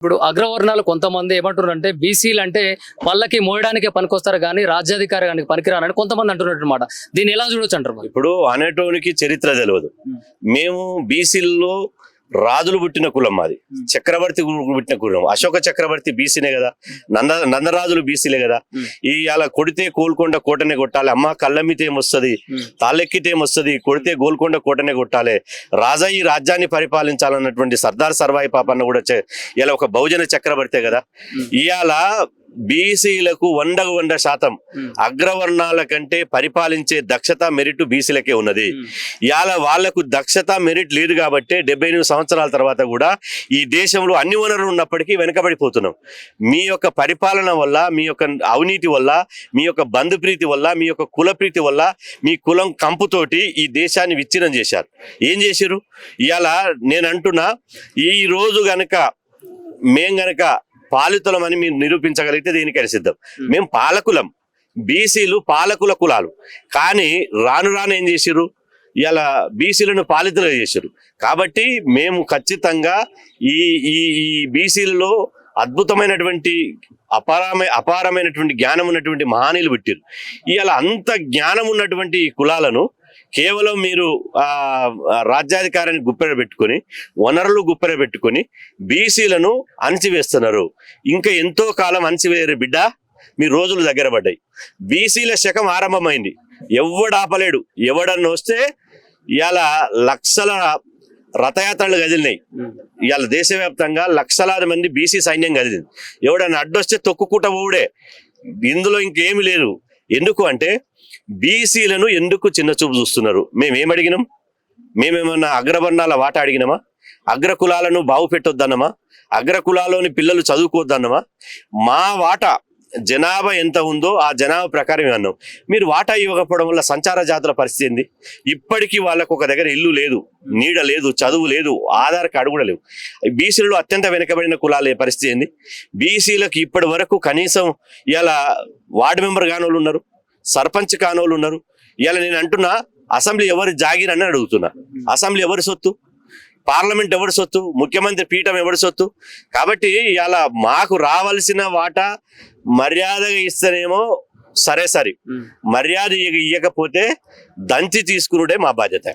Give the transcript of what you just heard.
ఇప్పుడు అగ్రవర్ణాలు కొంతమంది ఏమంటున్నారు అంటే బీసీలు అంటే పళ్ళకి మోయడానికే పనికొస్తారు కానీ రాజ్యాధికారానికి పనికిరానని కొంతమంది అంటున్నట్టు అనమాట దీన్ని ఎలా చూడొచ్చు అంటారు? ఇప్పుడు అనేటోనికి చరిత్ర తెలియదు మేము బీసీల్లో రాజులు పుట్టిన కులం మాది. చక్రవర్తి పుట్టిన కులం. అశోక చక్రవర్తి బీసీనే కదా. నంద నందరాజులు బీసీలే కదా. ఈ అలా కొడితే కోల్కొండ కోటనే కొట్టాలి. అమ్మ కళ్ళమ్మితే ఏమొస్తుంది? తాళ్ళెక్కితే ఏమొస్తుంది? కొడితే గోల్కొండ కోటనే కొట్టాలి. రాజా ఈ రాజ్యాన్ని పరిపాలించాలన్నటువంటి సర్దార్ సర్వాయి పాపన్న కూడా ఇలా ఒక బహుజన చక్రవర్తే కదా. ఇవాళ బీసీలకు వందకు వంద శాతం. అగ్రవర్ణాల కంటే పరిపాలించే దక్షత మెరిట్ బీసీలకే ఉన్నది. ఇవాళ వాళ్ళకు దక్షత మెరిట్ లేదు కాబట్టి డెబ్బై ఎనిమిది సంవత్సరాల తర్వాత కూడా ఈ దేశంలో అన్ని వనరులు ఉన్నప్పటికీ వెనకబడిపోతున్నాం మీ యొక్క పరిపాలన వల్ల మీ యొక్క అవినీతి వల్ల మీ యొక్క బంధుప్రీతి వల్ల మీ యొక్క కులప్రీతి వల్ల మీ కులం కంపుతోటి ఈ దేశాన్ని విచ్ఛిన్నం చేశారు ఏం చేశారు ఇవాళ నేను అంటున్నా ఈ రోజు గనక మేం గనక పాలితులం అని మీరు నిరూపించగలిగితే దీనికైనా సిద్ధం. మేము. పాలకులం. బీసీలు పాలకుల కులాలు. కానీ రాను రాను ఏం చేసిర్రు? ఇలా బీసీలను పాలితులుగా చేశారు కాబట్టి మేము ఖచ్చితంగా ఈ ఈ ఈ బీసీలలో అద్భుతమైనటువంటి అపారమై అపారమైనటువంటి జ్ఞానం ఉన్నటువంటి మహానీయులు పెట్టారు ఇవాళ అంత జ్ఞానం ఉన్నటువంటి ఈ కులాలను కేవలం మీరు ఆ రాజ్యాధికారాన్ని గుప్పెర పెట్టుకొని వనరులు గుప్పెర పెట్టుకొని బీసీలను అణచివేస్తున్నారు. ఇంకా ఎంతో కాలం అణచివేయరు బిడ్డ. మీ రోజులు దగ్గర పడ్డాయి. బీసీల శకం ఆరంభమైంది. ఎవడు ఆపలేడు. ఎవడన్నా వస్తే ఇలా లక్షల రథయాత్రలు కదిలినాయి. ఇవాళ దేశవ్యాప్తంగా లక్షలాది మంది బీసీ సైన్యం కదిలింది. ఎవడన్నా అడ్డొస్తే తొక్కుకుంట పోవుడే. ఇందులో ఇంకేమి లేదు. ఎందుకు అంటే బీసీలను ఎందుకు చిన్న చూపు చూస్తున్నారు? మేమేం అడిగినాం? మేమేమన్నా అగ్రవర్ణాల వాట అడిగినామా? అగ్ర కులాలను బాగు పెట్టొద్దన్నమా? అగ్ర కులాలోని పిల్లలు చదువుకోవద్దన్నమా మా వాటా జనాభా ఎంత ఉందో ఆ జనాభా ప్రకారం అన్నాం మీరు వాటా ఇవ్వకపోవడం వల్ల సంచార జాతుల పరిస్థితి ఏంది? ఇప్పటికీ వాళ్ళకు ఒక దగ్గర ఇల్లు లేదు నీడ లేదు చదువు లేదు ఆధార్ కార్డు కూడా లేవు. బీసీలలో అత్యంత వెనుకబడిన కులాల పరిస్థితి ఏంది? బీసీలకు ఇప్పటి వరకు కనీసం ఇలా వార్డు మెంబర్ కానోళ్ళు ఉన్నారు. సర్పంచ్ కానోళ్ళు ఉన్నారు. ఇలా నేను అంటున్నా అసెంబ్లీ ఎవరి జాగిర్ అని అడుగుతున్నా. అసెంబ్లీ ఎవరి సొత్తు? పార్లమెంట్ ఎవరి సొత్తు? ముఖ్యమంత్రి పీఠం ఎవరి సొత్తు? కాబట్టి ఇలా మాకు రావాల్సిన వాటా మర్యాదగా ఇస్తేనేమో సరే సరే. మర్యాద ఇయ్యకపోతే దంచి తీసుకునుడే మా బాధ్యత.